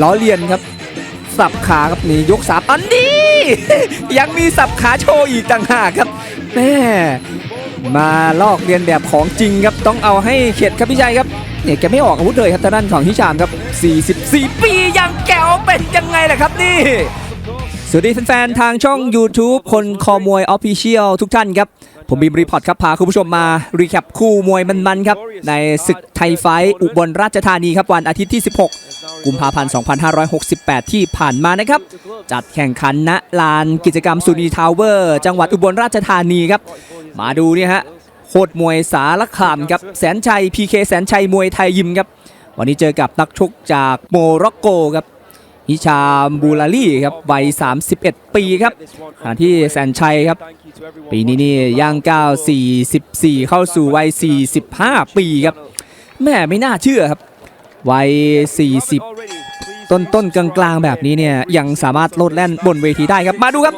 ล้อเลียนครับ สับขาครับนี่ยกสามอันนี้ ยังมีสับขาโชว์อีกต่างหากครับแม่มาลอกเรียนแบบของจริงครับต้องเอาให้เข็ดครับพี่ชัยครับเนี่ยแกไม่ออกอาวุธเลยครับทางด้านของฮิชามครับ 44 ปียังแก้วเป็นยังไงล่ะครับนี่ สวัสดีแฟนๆ ทางช่อง YouTube คนคอมวยออฟฟิเชียลทุกท่านครับ ผมบีมรีพอร์ตครับ พาคุณผู้ชมมารีแคปคู่มวยมันๆ ครับ ในศึกไทยไฟอุบลราชธานีครับ วันอาทิตย์ที่ 16 กุมภาพันธ์ 2568 ที่ผ่านมานะครับ จัดแข่งขันณลานกิจกรรมสุนีทาวเวอร์ จังหวัดอุบลราชธานีครับ มาดูเนี่ยฮะโคตรมวยสารคามครับแสนชัย PK แสนชัยมวยไทยยิมครับวันนี้เจอกับนักชกจากโมร็อกโกครับ ฮิชามบูลาลี่ครับวัย 31 ปีครับขณะที่แสนชัยครับ ปีนี้นี่ย่างก้าว44 เข้าสู่วัย 45 ปีครับแม่ไม่น่าเชื่อครับ วัย 40 ต้นต้นๆกลางๆแบบนี้เนี่ยยังสามารถโลดแล่นบนเวทีได้ครับมาดูครับ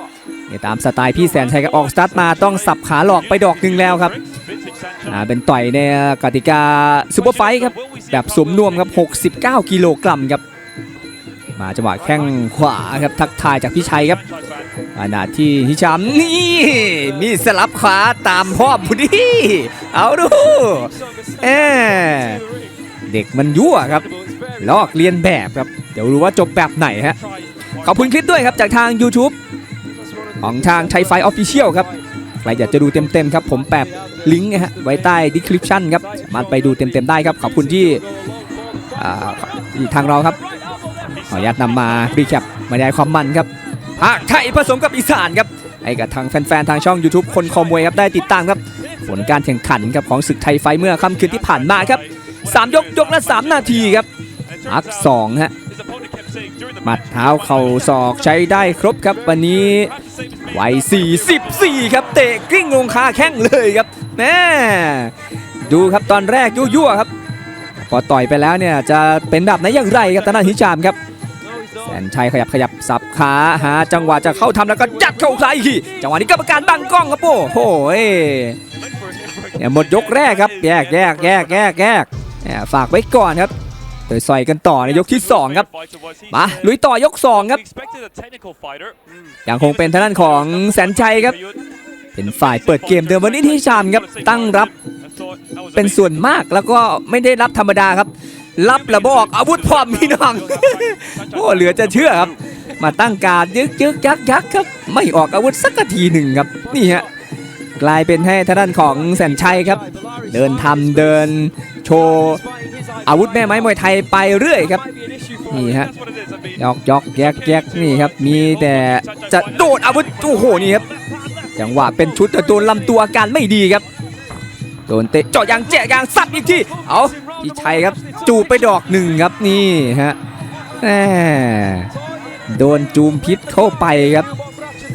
เนี่ยตามสไตล์พี่แสนชัยครับออกสตาร์ทมาต้องสับขาหลอกไปดอกหนึ่งแล้วครับเป็นต่อยในกติกาซูเปอร์ไฟท์ครับ แบบสมนวมครับ 69 กิโลกรัมครับ มาจังหวะแข้งขวาครับทักทายจากพี่ชัยครับขณะที่ฮิชามนี่มีสลับขวาตามพ่อพอดีเอาดูเอเด็กมันยั่วครับ ลอกเลียนแบบครับ เดี๋ยวรู้ว่าจบแบบไหนฮะขอบคุณคลิปด้วยครับจากทาง YouTube ของทางไทยไฟออฟฟิเชียลครับใครอยากจะดูเต็มๆครับ ผมแปะลิงก์นะฮะไว้ใต้ดีคริปชั่นครับสามารถไปดูเต็มๆได้ครับ ขอบคุณที่ทางเราครับ ออนุญาตนำมารีแคปมาได้ความมันครับภาคไทยผสมกับอีสานครับให้กับทางแฟนๆทางช่อง YouTube คนคอมวยครับได้ติดตามครับ ผลการแข่งขันครับของศึกไทยไฟเมื่อค่ำคืนที่ผ่านมาครับ3ยกยกละ 3 นาทีครับพัก2ฮะหมัดเท้าเข่าศอกใช้ได้ครบครับวันนี้วัย44 ครับเตะกลิ้งลงคาแข้งเลยครับแม่ดูครับตอนแรกยั่วๆครับพอต่อยไปแล้วเนี่ยจะเป็นแบบไหนอย่างไรครับตนานฮิชามครับ แสนชัยขยับขยับสับขาหาจังหวะจะเข้าทำแล้วก็ยัดเข้าซ้ายอีกจังหวะนี้กรรมการบังกล้องครับโอ้โหเนี่ยหมดยกแรกครับแยกแยกแยกแยกแยกเนี่ยฝากไว้ก่อนครับโดยซอยกันต่อในยกที่ 2 ครับ มาลุยต่อยก 2 ครับยังคงเป็นทางด้านของแสนชัยครับ เป็นฝ่ายเปิดเกมเดิมวันนี้ที่ชามครับตั้งรับเป็นส่วนมากแล้วก็ไม่ได้รับธรรมดาครับ รับระบอกอาวุธพร้อมพี่น้องโอ้เหลือจะเชื่อครับ มาตั้งการยึกยึกยักยักครับ ไม่ออกอาวุธสักทีหนึ่งครับนี่ฮะกลายเป็นให้ทางด้านของแสนชัยครับ เดินทำเดินโชว์อาวุธแม่ไม้มวยไทยไปเรื่อยครับนี่ฮะยอกยอกแยกแยกนี่ครับ มีแต่จะโดดอาวุธโอ้โหนี่ครับจังหวะเป็นชุดแต่โดนลำตัวอาการไม่ดีครับโดนเตะเจาะยางแจกยางซัดอีกทีเอาพี่ชัยครับ จูบไปดอกหนึ่งครับนี่ฮะแหมโดนจูมพิษเข้าไปครับ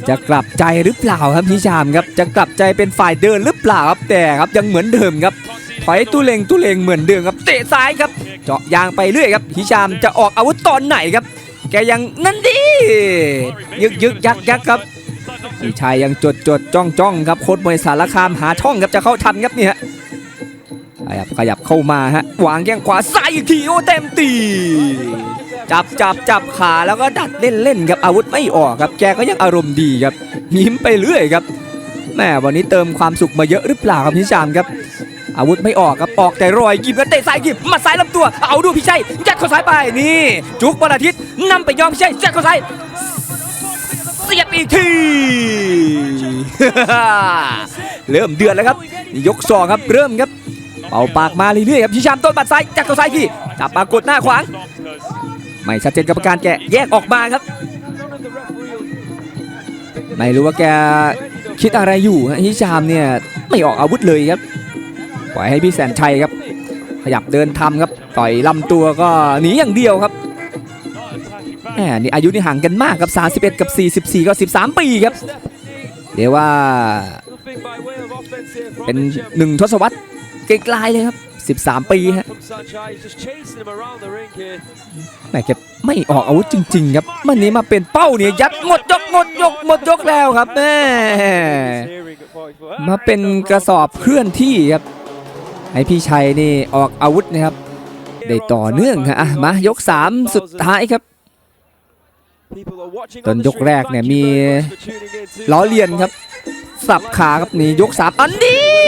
จะกลับใจหรือเปล่าครับพี่ชามครับจะกลับใจเป็นฝ่ายเดินหรือเปล่าครับแต่ครับยังเหมือนเดิมครับถอยตุเลงตุเลงเหมือนเดิมครับ เตะซ้ายครับเจาะยางไปเรื่อยครับฮิชามจะออกอาวุธตอนไหนครับ แกยังนั่นดียึกยึกยักยักครับพี่ชายยังจดจดจ้องจ้องครับโคตรมวยสารคามหาช่องครับจะเข้าทันครับเนี่ย ขยับขยับเข้ามาฮะวางแข้งขวาซ้ายอีกทีโอ้เต็มตีจับจับจับขาแล้วก็ดัดเล่นเล่นครับอาวุธไม่ออกครับแกก็ยังอารมณ์ดีครับยิ้มไปเรื่อยครับแม่วันนี้เติมความสุขมาเยอะหรือเปล่าครับพี่ชามครับ อาวุธไม่ออกครับออกแต่รอยกิบแล้วเตะซ้ายกิบมาซ้ายลำตัว เอาดูพี่ชัยยัดเข้าซ้ายไปนี่จุกวันอาทิตย์นำไปยอมพี่ชัยยัดเข้าซ้ายเสียบอีกทีเริ่มเดือดแล้วครับ ยกสองครับเริ่มครับ เป่าปากมาเรื่อยๆครับพี่ชามต้นบัดซ้ายยัดเข้าซ้ายทีจับปากกดหน้าขวาง ไม่ชัดเจนกรรมการแกะแยกออกมาครับ ไม่รู้ว่าแกคิดอะไรอยู่ฮะฮิชามเนี่ยไม่ออกอาวุธเลยครับปล่อยให้พี่แสนชัยครับ ขยับเดินทำครับต่อยลำตัวก็หนีอย่างเดียวครับแหมนี่อายุนี่ห่างกันมากครับ 31 กับ 44 ก็ 13 ปีครับเดี๋ยวว่าเป็นหนึ่งทศวรรษ ไกลๆเลยครับ 13 ปีฮะแหมแกไม่ออกอาวุธจริง ๆ ครับมันนี้มาเป็นเป้าเนี่ยยัดหมดยกหมดยกหมดยกแล้วครับแม่มาเป็นกระสอบเคลื่อนที่ครับให้พี่ชัยนี่ออกอาวุธนะครับ ได้ต่อเนื่องครับอะมายก 3 สุดท้ายครับต้นยกแรกเนี่ยมีล้อเลียนครับ สับขาครับนี่ยกสามอันนี้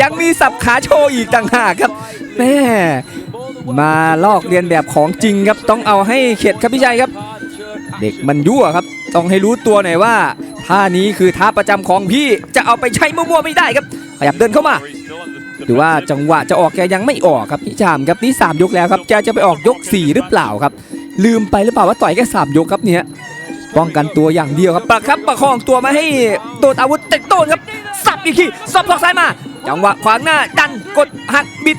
ยังมีสับขาโชว์อีกต่างหากครับแม่มาลอกเรียนแบบของจริงครับต้องเอาให้เข็ดครับพี่ชัยครับ เด็กมันยั่วครับ ต้องให้รู้ตัวหน่อยว่าท่านี้คือท่าประจำของพี่จะเอาไปใช้มั่วๆไม่ได้ครับขยับเดินเข้ามาหรือว่าจังหวะจะออกแกยังไม่ออกครับพี่ชามครับนี่สามยกแล้วครับแกจะไปออกยก 4 หรือเปล่าครับ ลืมไปหรือเปล่าว่าต่อยแค่สามยกครับเนี่ย ป้องกันตัวอย่างเดียวครับประครับประคองตัวมาให้โดนอาวุธติดโต้นครับสับอีกทีสับศอกซ้ายมา จังหวะขวางหน้าดันกดหักบิด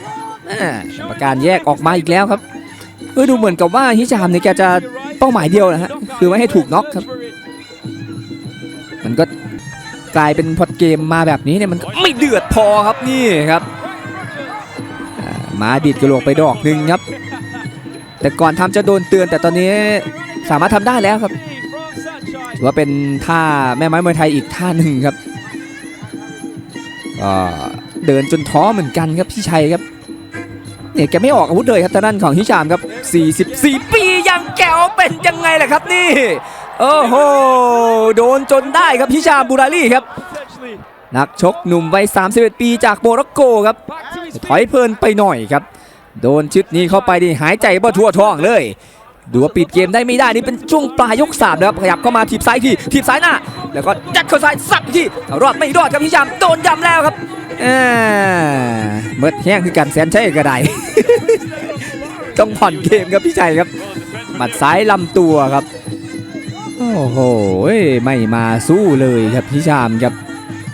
อากรรมการแยกออกมาอีกแล้วครับเออดูเหมือนกับว่าฮิจามเนี่ยแกจะเป้าหมายเดียวนะฮะคือไม่ให้ถูกน็อกครับ มันก็กลายเป็นพอดเกมมาแบบนี้เนี่ยมันไม่เดือดพอครับนี่ครับอ่ามาดิดกระโหลกไปดอกหนึ่งครับ แต่ก่อนทำจะโดนเตือนแต่ตอนนี้สามารถทำได้แล้วครับ อว่าเป็นท่าแม่ไม้มวยไทยอีกท่าหนึ่งครับก็เดินจนท้อเหมือนกันครับพี่ชัยครับเนี่ยแกไม่ออกอาวุธเลยครับทางด้านของฮิชามครับ 44 ปียังแก้วเป็นยังไงล่ะครับนี่โอ้โหโดนจนได้ครับฮิชามบูรารี่ครับนักชกหนุ่มวัย 31 ปีจากโมร็อกโกครับ ถอยเพลินไปหน่อยครับ โดนชุดนี้เข้าไปนี่หายใจบ่ทั่วท้องเลย ดูว่าปิดเกมได้ไม่ได้นี่เป็นช่วงปลายยกสามนะครับขยับเข้ามาทีบซ้ายทีทีบซ้ายหน้า แล้วก็จัดเข้าซ้ายสับอีกทีรอดไม่รอดครับพี่ชามโดนยำแล้วครับอ่าเมิดแห้งคือกันแสนใช่กระไดต้องผ่อนเกมครับพี่ชัยครับหมัดซ้ายลำตัวครับโอ้โหไม่มาสู้เลยครับพี่ชามครับ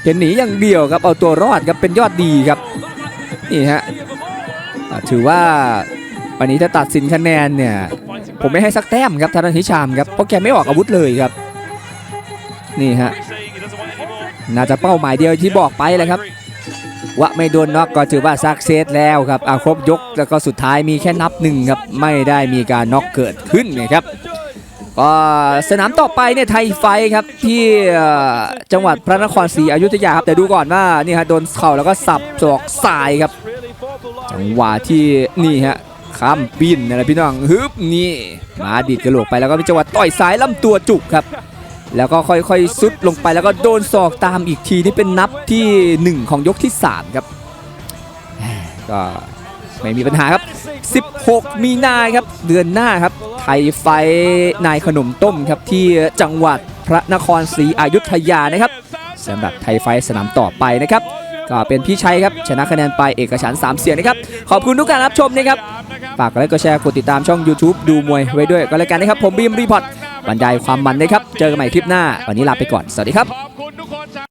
เป็นหนีอย่างเดียวครับเอาตัวรอดครับเป็นยอดดีครับนี่ฮะถือว่าวันนี้ถ้าตัดสินคะแนนเนี่ย ผมไม่ให้สักแต้มครับทางด้านฮิชามครับเพราะแกไม่ออกอาวุธเลยครับ นี่ฮะน่าจะเป้าหมายเดียวที่บอกไปแหละครับว่าไม่โดนน็อกก็ถือว่าซักเซสแล้วครับอาครบยกแล้วก็สุดท้ายมีแค่นับหนึ่งครับไม่ได้มีการน็อกเกิดขึ้นนะครับก็สนามต่อไปเนี่ยไทยไฟครับที่จังหวัดพระนครศรีอยุธยาครับแต่ดูก่อนว่านี่ฮะโดนเข่าแล้วก็สับศอกซ้ายครับจังหวะที่นี่ฮะ ข้ามปีนนะพี่น้องฮึบนี่มาดิดกระโหลกไปแล้วก็มีจังหวะต่อยซ้ายลำตัวจุกครับ แล้วก็ค่อยๆซุดลงไปแล้วก็โดนศอกตามอีกทีนี่เป็นนับที่หนึ่งของยกที่สามครับ ก็ไม่มีปัญหาครับ 16 มีนาครับเดือนหน้าครับ ไทยไฟนายขนมต้มครับที่จังหวัดพระนครศรีอยุธยานะครับสำหรับไทยไฟสนามต่อไปนะครับ ก็เป็นพี่ชัยครับ ชนะคะแนนไปเอกฉัน3เสียงนะครับ ขอบคุณทุกการรับชมนะครับ ฝากกดไลค์กดแชร์กดติดตามช่อง YouTube ดูมวยไว้ด้วยก็แล้วกันนะครับ ผมบีมรีพอร์ตบรรยายความมันนะครับ เจอกันใหม่คลิปหน้า วันนี้ลาไปก่อน สวัสดีครับ